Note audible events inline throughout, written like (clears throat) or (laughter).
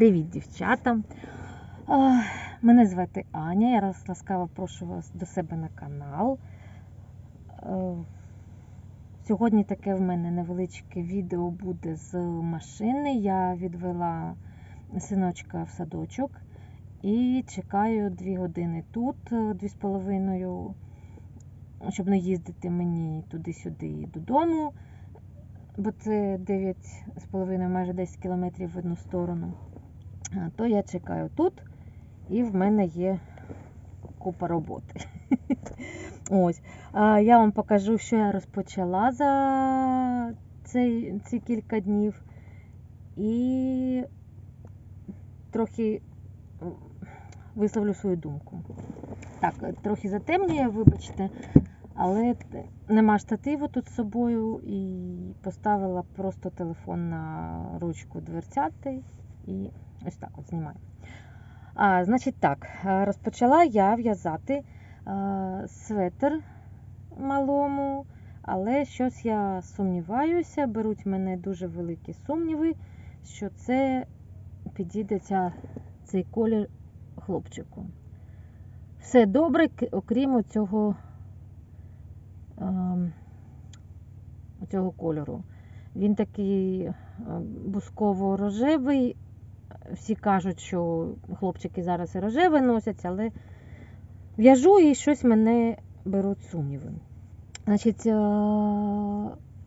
Привіт, дівчата! Мене звати Аня. Я раз ласкаво прошу вас до себе на канал. Е, Сьогодні таке в мене невеличке відео буде з машини. Я відвела синочка в садочок і чекаю 2 години тут, е, дві з половиною, щоб не їздити мені туди-сюди і додому бо це 9,5, майже 10 кілометрів в одну сторону, то я чекаю тут, і в мене є купа роботи. (laughs) Ось. Я вам покажу, що я розпочала за цей, ці кілька днів. І трохи висловлю свою думку. Так, трохи затемнює, вибачте. Але нема штативу тут з собою і поставила просто телефон на ручку дверцяти ось так от знімаю. А, значить так, е, розпочала я в'язати е, светр малому, але щось я сумніваюся, беруть мене дуже великі сумніви, що це підійде ця, цей колір хлопчику. Все добре, окрім цього ем, цього кольору. Він такий е, бусково-рожевий. Всі кажуть, що хлопчики зараз і рожеве носять, але в'яжу і щось мене беруть сумніви. Значить, е,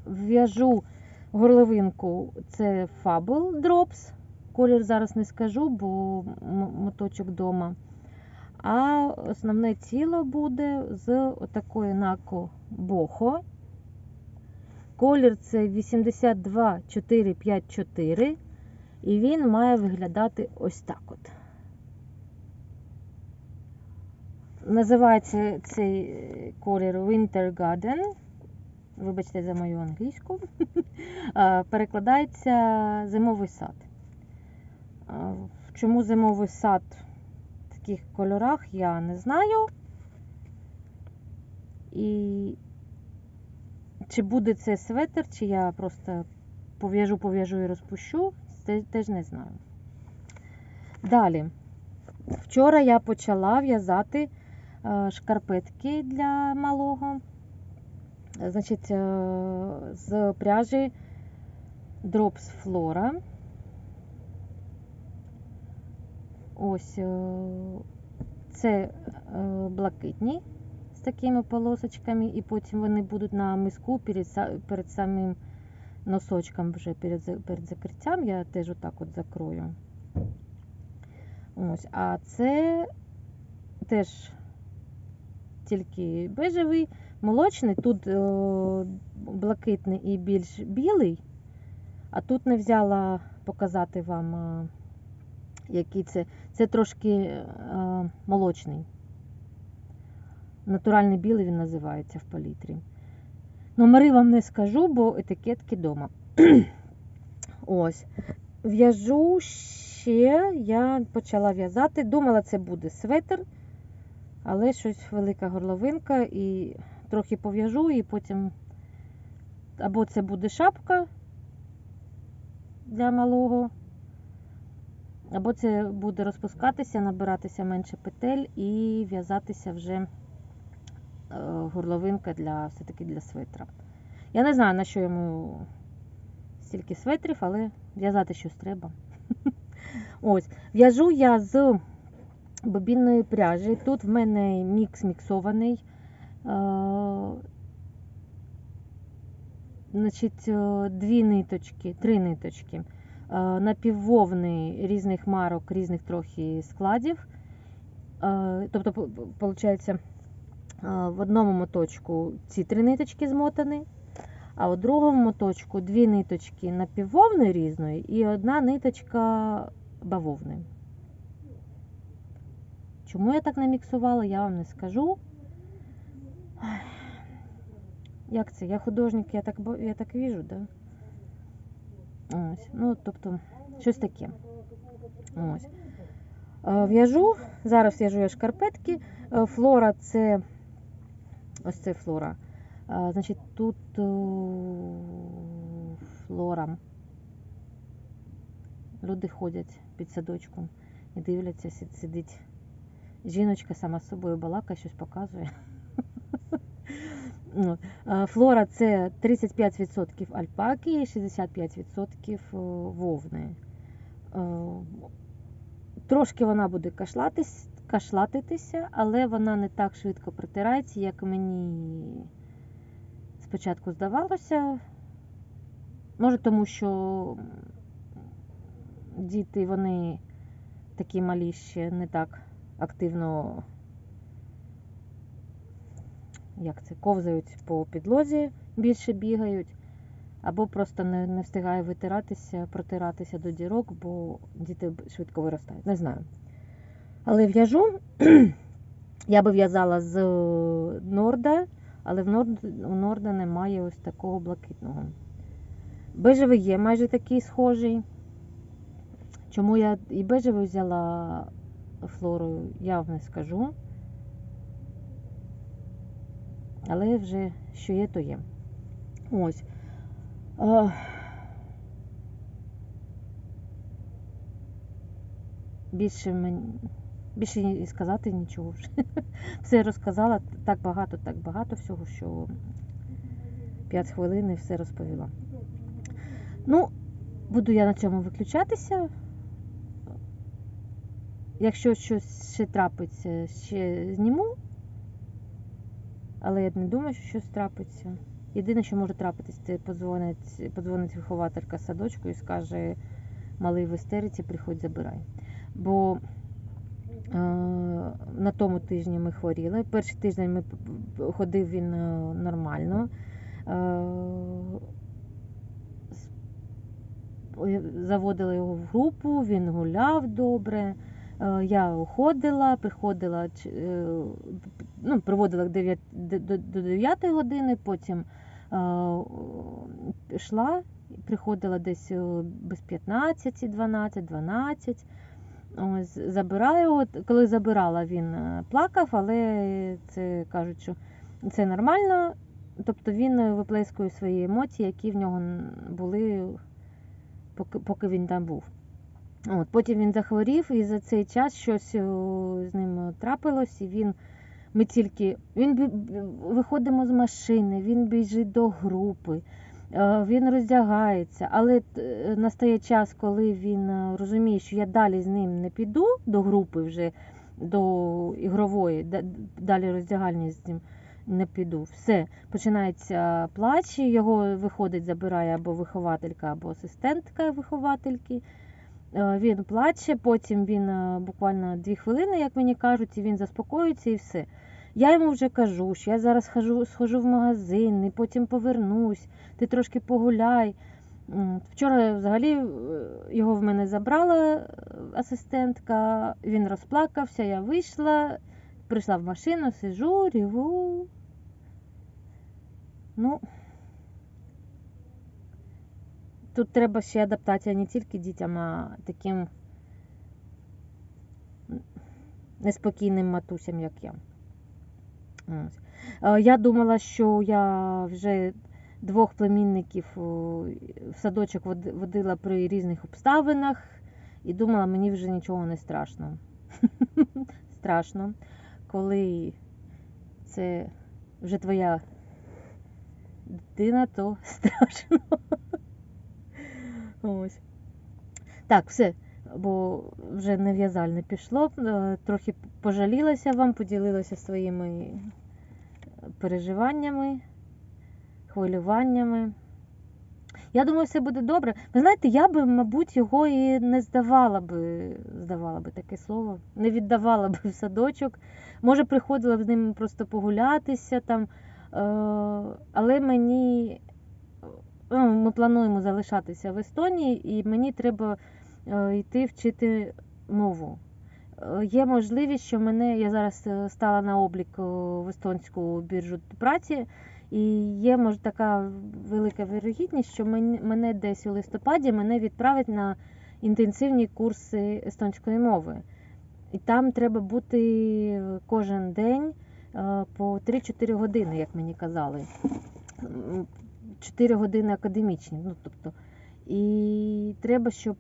в'яжу горловинку це Fable Drops. Колір зараз не скажу, бо моточок вдома. А основне тіло буде з отакої нако бохо. Колір це 82454. І він має виглядати ось так от. Називається цей е, колір Winter Garden. Вибачте за мою англійську. (laughs) Перекладається зимовий сад. Чому зимовий сад в таких кольорах, я не знаю. І чи буде це светр, чи я просто пов'яжу, пов'яжу і розпущу, теж не знаю. Далі. Вчора я почала в'язати е, шкарпетки для малого. Значить, е, з пряжі Drops Flora. Ось е, це блакитні з такими полосочками, і потім вони будуть на миску перед самим носочком вже перед, перед закриттям. Я теж отак от закрою. Ось, а це теж тільки бежевий, молочний, тут е, блакитний і більш білий, а тут не взяла показати вам, е, який це. Це трошки е, молочний. Натуральний білий він називається в палітрі. Номери вам не скажу, бо етикетки вдома. (clears throat) Ось. В'яжу ще, я почала в'язати. Думала, це буде светр, але щось велика горловинка і трохи пов'яжу, і потім або це буде шапка для малого, або це буде розпускатися, набиратися менше петель і в'язатися вже горловинка для все-таки для светра. Я не знаю, на що йому стільки светрів, але в'язати щось треба. (laughs) Ось, в'яжу я з бобінної пряжі. Тут в мене мікс міксований. Е, Значить, е, дві ниточки, три ниточки. Е, Напіввовни різних марок, різних трохи складів. Е, Тобто, виходить, в одному моточку ці три ниточки змотані, а у другому моточку дві ниточки напіввовни різної і одна ниточка бавовни. Чому я так наміксувала, я вам не скажу. Як це? Я художник, я так, я так віжу, да? Ось. Ну, тобто, щось таке. Ось. Е, В'яжу, зараз в'яжу я шкарпетки. Е, Флора це ось це флора. Е, Значить, тут о, флора. люди ходять під садочком і дивляться, сидить жіночка сама з собою балакає, щось показує. (laughs) Ну, е, Флора це 35% альпаки і 65% вовни. Е, Трошки вона буде кашлатись, кашлатитися, але вона не так швидко протирається, як мені спочатку здавалося. Може, тому що діти вони такі малі ще не так активно як це, ковзають по підлозі, більше бігають, або просто не, не встигає витиратися, протиратися до дірок, бо діти швидко виростають. Не знаю. Але в'яжу. (clears throat) Я би в'язала з е, Норда, але в Норд, у Норда немає ось такого блакитного. Бежевий є майже такий схожий. Чому я і бежевий взяла флорою, я вам не скажу. Але вже що є, то є. Ось. А, Більше мені. Більше і сказати нічого вже. (laughs) Все розказала так багато, так багато всього, що 5 хвилин і все розповіла. Ну, буду я на цьому виключатися. Якщо щось ще трапиться, ще зніму. Але я не думаю, що щось трапиться. Єдине, що може трапитись, це подзвонить, подзвонить вихователька з садочку і скаже, малий в істериці, приходь забирай. Бо на тому тижні ми хворіли. Перший тиждень ми ходив він е, нормально. Е, заводила його в групу, він гуляв добре. Е, Я уходила, приходила, ну, д- до, до 9 години, потім йшла, приходила десь без 15, 12, 12. Ось, забираю. Коли забирала, він е, плакав, але це кажуть, що це нормально. Тобто він е, виплескує свої емоції, які в нього були, поки, поки він там був. От, потім він захворів, і за цей час щось з ним трапилось, і він. Ми тільки він виходимо з машини, він біжить до групи, е, він роздягається, але е, настає час, коли він е, розуміє, що я далі з ним не піду до групи вже до ігрової, далі роздягальні з ним не піду. Все, починається плач, його виходить, забирає або вихователька, або асистентка виховательки. Е, Він плаче, потім він е, буквально дві хвилини, як мені кажуть, і він заспокоюється і все. Я йому вже кажу, що я зараз хожу, схожу в магазин, і потім повернусь, ти трошки погуляй. Вчора взагалі е, його в мене забрала е, асистентка, він розплакався, я вийшла, прийшла в машину, сижу, ріву. Ну, тут треба ще адаптація не тільки дітям, а таким неспокійним матусям, як я. Е, Я думала, що я вже двох племінників в садочок водила при різних обставинах і думала, мені вже нічого не страшно. (laughs) Страшно, коли це вже твоя дитина, то (laughs) страшно. Ось. Так, все, бо вже нев'язальне пішло. Е, Трохи пожалілася вам, поділилася своїми переживаннями, хвилюваннями. Я думаю, все буде добре. Ви знаєте, я би, мабуть, його і не здавала би, здавала би таке слово, не віддавала би (laughs) в садочок. Може, приходила б з ним просто погулятися там. Е, Але мені ну, ми плануємо залишатися в Естонії, і мені треба йти вчити мову. Е, Є можливість, що мене я зараз е, стала на облік е, в естонську біржу праці, і є може така велика вірогідність, що мене десь у листопаді мене відправять на інтенсивні курси естонської мови. І там треба бути кожен день е, по 3-4 години, як мені казали. М, 4 години академічні. Ну, тобто, І треба, щоб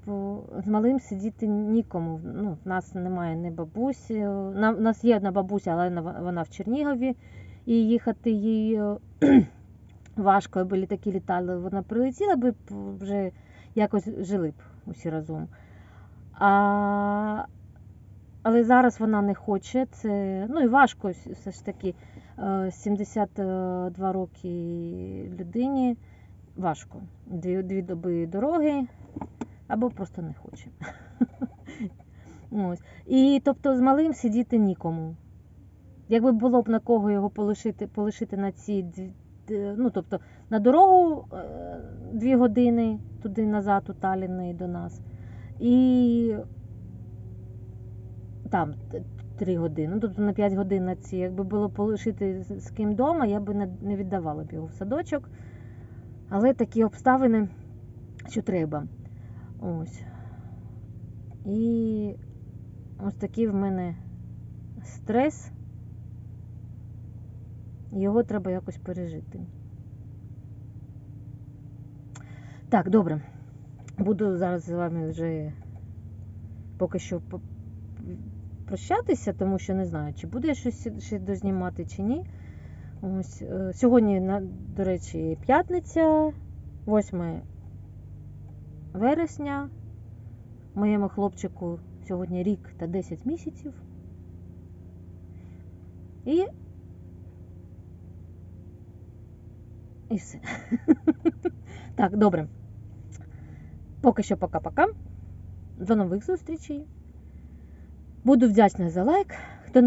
з малим сидіти нікому. Ну, в нас немає ні бабусі. В нас є одна бабуся, але вона- в Чернігові. І їхати їй (clears throat) важко, аби літаки літали. Вона прилетіла би вже якось жили б усі разом. А, але зараз вона не хоче. Це, ну і важко все ж таки. е, 72 роки людині важко. Дві, дві доби дороги або просто не хоче. (laughs) Ось. І тобто з малим сидіти нікому. Якби було б на кого його полишити, полишити на ці ну, тобто на дорогу е, дві години туди назад, у Таллін і до нас. І там три години, тобто на 5 годин на ці. Якби було полишити з ким вдома, я би не віддавала б його в садочок. Але такі обставини, що треба. Ось. І ось такий в мене стрес. Його треба якось пережити. Так, добре. Буду зараз з вами вже поки що прощатися, тому що не знаю, чи буде щось ще дознімати, чи ні. Ось, е, сьогодні, до речі, п'ятниця, 8 вересня. Моєму хлопчику сьогодні рік та 10 місяців. І. І все. (laughs) Так, добре. Поки що пока-пока. До нових зустрічей. Буду вдячна за лайк,